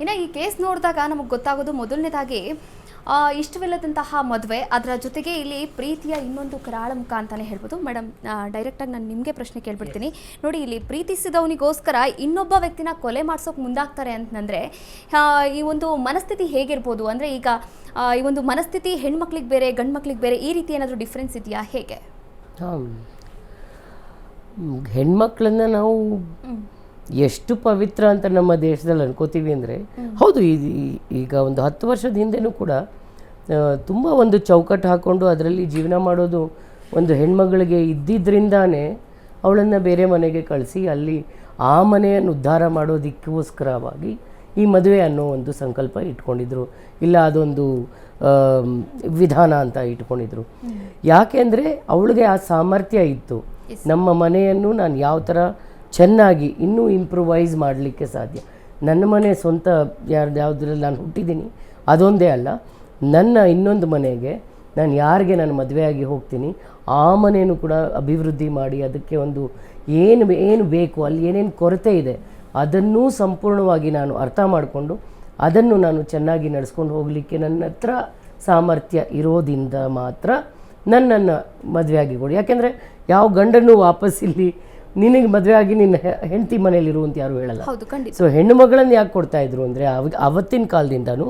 ಇನ್ನು ಈ ಕೇಸ್ ನೋಡಿದಾಗ ನಮಗೆ ಗೊತ್ತಾಗೋದು ಮೊದಲನೇದಾಗಿ ಇಷ್ಟವಿಲ್ಲದಂತಹ ಮದುವೆ ಅದರ ಜೊತೆಗೆ ಇಲ್ಲಿ ಪ್ರೀತಿಯ ಇನ್ನೊಂದು ಕರಾಳ ಮುಖ ಅಂತಾನೆ ಹೇಳ್ಬೋದು. ಮೇಡಮ್ ಡೈರೆಕ್ಟಾಗಿ ನಾನು ನಿಮಗೆ ಪ್ರಶ್ನೆ ಕೇಳ್ಬಿಡ್ತೀನಿ. ನೋಡಿ ಇಲ್ಲಿ ಪ್ರೀತಿಸಿದವನಿಗೋಸ್ಕರ ಇನ್ನೊಬ್ಬ ವ್ಯಕ್ತಿನ ಕೊಲೆ ಮಾಡಿಸೋಕೆ ಮುಂದಾಗ್ತಾರೆ ಅಂತಂದರೆ ಈ ಒಂದು ಮನಸ್ಥಿತಿ ಹೇಗಿರ್ಬೋದು? ಅಂದರೆ ಈಗ ಈ ಒಂದು ಮನಸ್ಥಿತಿ ಹೆಣ್ಮಕ್ಳಿಗೆ ಬೇರೆ ಗಂಡು ಮಕ್ಳಿಗೆ ಬೇರೆ ಈ ರೀತಿ ಏನಾದರೂ ಡಿಫ್ರೆನ್ಸ್ ಇದೆಯಾ? ಹೇಗೆ? ಹೆಣ್ಮಕ್ಳನ್ನ ನಾವು ಎಷ್ಟು ಪವಿತ್ರ ಅಂತ ನಮ್ಮ ದೇಶದಲ್ಲಿ ಅನ್ಕೋತೀವಿ ಅಂದರೆ ಹೌದು ಈಗ ಒಂದು ಹತ್ತು ವರ್ಷದ ಹಿಂದೆನೂ ಕೂಡ ತುಂಬ ಒಂದು ಚೌಕಟ್ಟು ಹಾಕ್ಕೊಂಡು ಅದರಲ್ಲಿ ಜೀವನ ಮಾಡೋದು ಒಂದು ಹೆಣ್ಮಗಳಿಗೆ ಇದ್ದಿದ್ದರಿಂದಾನೇ ಅವಳನ್ನು ಬೇರೆ ಮನೆಗೆ ಕಳಿಸಿ ಅಲ್ಲಿ ಆ ಮನೆಯನ್ನು ಉದ್ಧಾರ ಮಾಡೋದಕ್ಕೋಸ್ಕರವಾಗಿ ಈ ಮದುವೆ ಅನ್ನೋ ಒಂದು ಸಂಕಲ್ಪ ಇಟ್ಕೊಂಡಿದ್ರು. ಇಲ್ಲ ಅದೊಂದು ವಿಧಾನ ಅಂತ ಇಟ್ಕೊಂಡಿದ್ರು. ಯಾಕೆಂದರೆ ಅವಳಿಗೆ ಆ ಸಾಮರ್ಥ್ಯ ಇತ್ತು. ನಮ್ಮ ಮನೆಯನ್ನು ನಾನು ಯಾವ ಥರ ಚೆನ್ನಾಗಿ ಇನ್ನೂ ಇಂಪ್ರೂವೈಸ್ ಮಾಡಲಿಕ್ಕೆ ಸಾಧ್ಯ. ನನ್ನ ಮನೆ ಸ್ವಂತ ಯಾರ್ದು ಯಾವುದ್ರಲ್ಲಿ ನಾನು ಹುಟ್ಟಿದ್ದೀನಿ, ಅದೊಂದೇ ಅಲ್ಲ, ನನ್ನ ಇನ್ನೊಂದು ಮನೆಗೆ ನಾನು ಯಾರಿಗೆ ನಾನು ಮದುವೆಯಾಗಿ ಹೋಗ್ತೀನಿ, ಆ ಮನೆಯೂ ಕೂಡ ಅಭಿವೃದ್ಧಿ ಮಾಡಿ ಅದಕ್ಕೆ ಒಂದು ಏನು ಏನು ಬೇಕು, ಅಲ್ಲಿ ಏನೇನು ಕೊರತೆ ಇದೆ, ಅದನ್ನೂ ಸಂಪೂರ್ಣವಾಗಿ ನಾನು ಅರ್ಥ ಮಾಡಿಕೊಂಡು ಅದನ್ನು ನಾನು ಚೆನ್ನಾಗಿ ನಡೆಸ್ಕೊಂಡು ಹೋಗಲಿಕ್ಕೆ ನನ್ನ ಹತ್ರ ಸಾಮರ್ಥ್ಯ ಇರೋದಿಂದ ಮಾತ್ರ ನನ್ನನ್ನು ಮದುವೆಯಾಗಿ ಕೊಡಿ. ಯಾಕೆಂದರೆ ಯಾವ ಗಂಡನೂ ವಾಪಸ್ ಇಲ್ಲಿ ನಿನಗೆ ಮದುವೆ ಆಗಿ ನಿನ್ನ ಹೆಂಡತಿ ಮನೆಯಲ್ಲಿರು ಅಂತ ಯಾರು ಹೇಳಲ್ಲ. ಸೊ ಹೆಣ್ಣು ಮಗಳನ್ನ ಯಾಕೆ ಕೊಡ್ತಾ ಇದ್ರು ಅಂದರೆ ಅವತ್ತಿನ ಕಾಲದಿಂದನೂ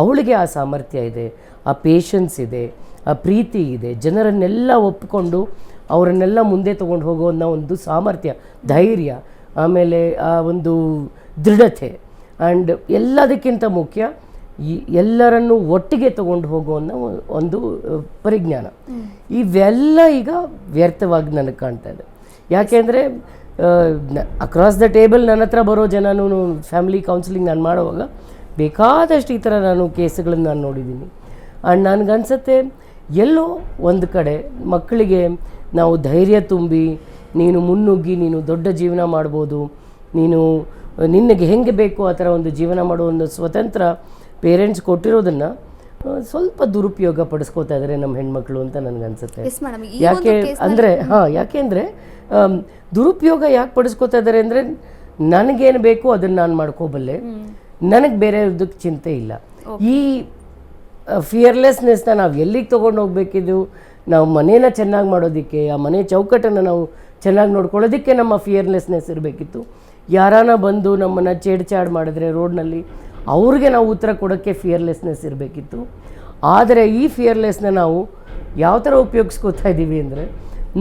ಅವಳಿಗೆ ಆ ಸಾಮರ್ಥ್ಯ ಇದೆ ಆ ಪೇಷನ್ಸ್ ಇದೆ ಆ ಪ್ರೀತಿ ಇದೆ ಜನರನ್ನೆಲ್ಲ ಒಪ್ಪಿಕೊಂಡು ಅವರನ್ನೆಲ್ಲ ಮುಂದೆ ತೊಗೊಂಡು ಹೋಗೋನ್ನ ಒಂದು ಸಾಮರ್ಥ್ಯ ಧೈರ್ಯ ಆಮೇಲೆ ಆ ಒಂದು ದೃಢತೆ ಆ್ಯಂಡ್ ಎಲ್ಲದಕ್ಕಿಂತ ಮುಖ್ಯ ಈ ಎಲ್ಲರನ್ನು ಒಟ್ಟಿಗೆ ತಗೊಂಡು ಹೋಗೋ ಒಂದು ಪರಿಜ್ಞಾನ. ಇವೆಲ್ಲ ಈಗ ವ್ಯರ್ಥವಾಗಿ ನನಗೆ ಕಾಣ್ತಾ ಇದೆ. ಯಾಕೆಂದರೆ ಅಕ್ರಾಸ್ ದ ಟೇಬಲ್ ನನ್ನ ಹತ್ರ ಬರೋ ಜನನೂ ಫ್ಯಾಮಿಲಿ ಕೌನ್ಸಿಲಿಂಗ್ ನಾನು ಮಾಡುವಾಗ ಬೇಕಾದಷ್ಟು ಈ ಥರ ನಾನು ಕೇಸ್ಗಳನ್ನು ನಾನು ನೋಡಿದ್ದೀನಿ. ಆ್ಯಂಡ್ ನನಗನ್ಸುತ್ತೆ ಎಲ್ಲೋ ಒಂದು ಕಡೆ ಮಕ್ಕಳಿಗೆ ನಾವು ಧೈರ್ಯ ತುಂಬಿ ನೀನು ಮುನ್ನುಗ್ಗಿ ನೀನು ದೊಡ್ಡ ಜೀವನ ಮಾಡ್ಬೋದು ನೀನು ನಿನಗೆ ಹೆಂಗೆ ಬೇಕು ಆ ಥರ ಒಂದು ಜೀವನ ಮಾಡೋ ಒಂದು ಸ್ವತಂತ್ರ ಪೇರೆಂಟ್ಸ್ ಕೊಟ್ಟಿರೋದನ್ನು ಸ್ವಲ್ಪ ದುರುಪಯೋಗ ಪಡಿಸ್ಕೋತಾ ಇದ್ದಾರೆ ನಮ್ಮ ಹೆಣ್ಮಕ್ಳು ಅಂತ ನನಗನ್ಸುತ್ತೆ. ಯಾಕೆ ಅಂದರೆ ಈ ಯಾಕೆ ಅಂದರೆ ಹಾಂ ಯಾಕೆಂದರೆ ದುರುಪಯೋಗ ಯಾಕೆ ಪಡಿಸ್ಕೋತಾ ಇದ್ದಾರೆ ಅಂದರೆ ನನಗೇನು ಬೇಕು ಅದನ್ನು ನಾನು ಮಾಡ್ಕೋಬಲ್ಲೆ. ನನಗೆ ಬೇರೆ ಇದಕ್ಕೆ ಚಿಂತೆ ಇಲ್ಲ. ಈ ಫಿಯರ್ಲೆಸ್ನೆಸ್ನ ನಾವು ಎಲ್ಲಿಗೆ ತೊಗೊಂಡು ಹೋಗ್ಬೇಕಿದ್ದು ನಾವು ಮನೇನ ಚೆನ್ನಾಗಿ ಮಾಡೋದಕ್ಕೆ ಆ ಮನೆ ಚೌಕಟ್ಟನ್ನು ನಾವು ಚೆನ್ನಾಗಿ ನೋಡ್ಕೊಳ್ಳೋದಕ್ಕೆ ನಮ್ಮ ಫಿಯರ್ಲೆಸ್ನೆಸ್ ಇರಬೇಕಿತ್ತು. ಯಾರಾನ ಬಂದು ನಮ್ಮನ್ನು ಚೇಡ್ಚಾಡ್ ಮಾಡಿದ್ರೆ ರೋಡ್ನಲ್ಲಿ ಅವ್ರಿಗೆ ನಾವು ಉತ್ತರ ಕೊಡೋಕ್ಕೆ ಫಿಯರ್ಲೆಸ್ನೆಸ್ ಇರಬೇಕಿತ್ತು. ಆದರೆ ಈ ಫಿಯರ್ಲೆಸ್ನ ನಾವು ಯಾವ ಥರ ಉಪಯೋಗಿಸ್ಕೋತಾ ಇದ್ದೀವಿ ಅಂದರೆ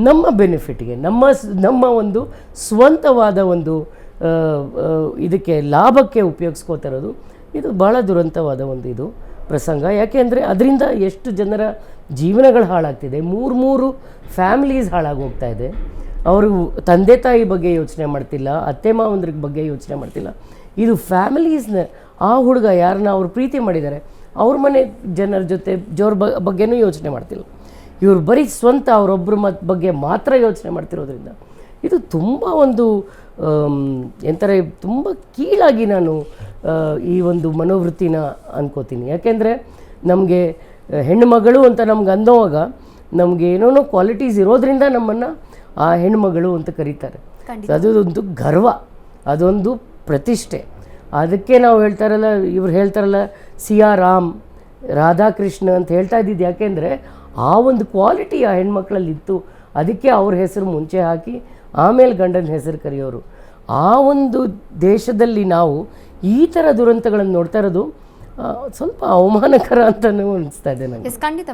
ನಮ್ಮ ಬೆನಿಫಿಟ್ಗೆ, ನಮ್ಮ ನಮ್ಮ ಒಂದು ಸ್ವಂತವಾದ ಒಂದು ಇದಕ್ಕೆ ಲಾಭಕ್ಕೆ ಉಪಯೋಗಿಸ್ಕೋತಾ ಇರೋದು, ಇದು ಭಾಳ ದುರಂತವಾದ ಒಂದು ಇದು ಪ್ರಸಂಗ. ಯಾಕೆಂದರೆ ಅದರಿಂದ ಎಷ್ಟು ಜನರ ಜೀವನಗಳು ಹಾಳಾಗ್ತಿದೆ. ಮೂರು ಮೂರು ಫ್ಯಾಮಿಲೀಸ್ ಹಾಳಾಗಿ ಹೋಗ್ತಾ ಇದೆ. ಅವರು ತಂದೆ ತಾಯಿ ಬಗ್ಗೆ ಯೋಚನೆ ಮಾಡ್ತಿಲ್ಲ, ಅತ್ತೆ ಮಾವಂದ್ರ ಬಗ್ಗೆ ಯೋಚನೆ ಮಾಡ್ತಿಲ್ಲ. ಇದು ಫ್ಯಾಮಿಲೀಸ್ನ, ಆ ಹುಡುಗ ಯಾರನ್ನ ಅವ್ರು ಪ್ರೀತಿ ಮಾಡಿದ್ದಾರೆ, ಅವ್ರ ಮನೆ ಜನರ ಜೊತೆ ಜೋರ್ ಬಗ್ಗೆನೂ ಯೋಚನೆ ಮಾಡ್ತಿಲ್ಲ. ಇವ್ರು ಬರೀ ಸ್ವಂತ ಅವರೊಬ್ಬರ ಮತ್ ಬಗ್ಗೆ ಮಾತ್ರ ಯೋಚನೆ ಮಾಡ್ತಿರೋದ್ರಿಂದ. ಇದು ತುಂಬ ಒಂದು ಎಂತಾರೆ ತುಂಬ ಕೀಳಾಗಿ ನಾನು ಈ ಒಂದು ಮನೋವೃತ್ತಿನ ಅನ್ಕೋತೀನಿ. ಯಾಕೆಂದರೆ ನಮಗೆ ಹೆಣ್ಣುಮಗಳು ಅಂತ ನಮ್ಗೆ ಅಂದೋವಾಗ ನಮಗೆ ಏನೇನೋ ಕ್ವಾಲಿಟೀಸ್ ಇರೋದ್ರಿಂದ ನಮ್ಮನ್ನು ಆ ಹೆಣ್ಣುಮಗಳು ಅಂತ ಕರೀತಾರೆ. ಅದೊಂದು ಅದು ಗರ್ವ ಅದೊಂದು ಪ್ರತಿಷ್ಠೆ. ಅದಕ್ಕೆ ನಾವು ಹೇಳ್ತಾರಲ್ಲ ಇವ್ರು ಹೇಳ್ತಾರಲ್ಲ ಸಿ ಆರ್ ರಾಮ್ ರಾಧಾಕೃಷ್ಣ ಅಂತ ಹೇಳ್ತಾ ಇದ್ದಿದ್ದು ಯಾಕೆಂದರೆ ಆ ಒಂದು ಕ್ವಾಲಿಟಿ ಆ ಹೆಣ್ಮಕ್ಳಲ್ಲಿ ಇತ್ತು ಅದಕ್ಕೆ ಅವ್ರ ಹೆಸರು ಮುಂಚೆ ಹಾಕಿ, ಆಮೇಲೆ ಗಂಡನ ಹೆಸರು ಕರೆಯೋರು. ಆ ಒಂದು ದೇಶದಲ್ಲಿ ನಾವು ಈ ಥರ ದುರಂತಗಳನ್ನು ನೋಡ್ತಾ ಇರೋದು ಸ್ವಲ್ಪ ಅವಮಾನಕರ ಅಂತಲೂ ಅನಿಸ್ತಾ ಇದೆ ನನಗೆ ಖಂಡಿತ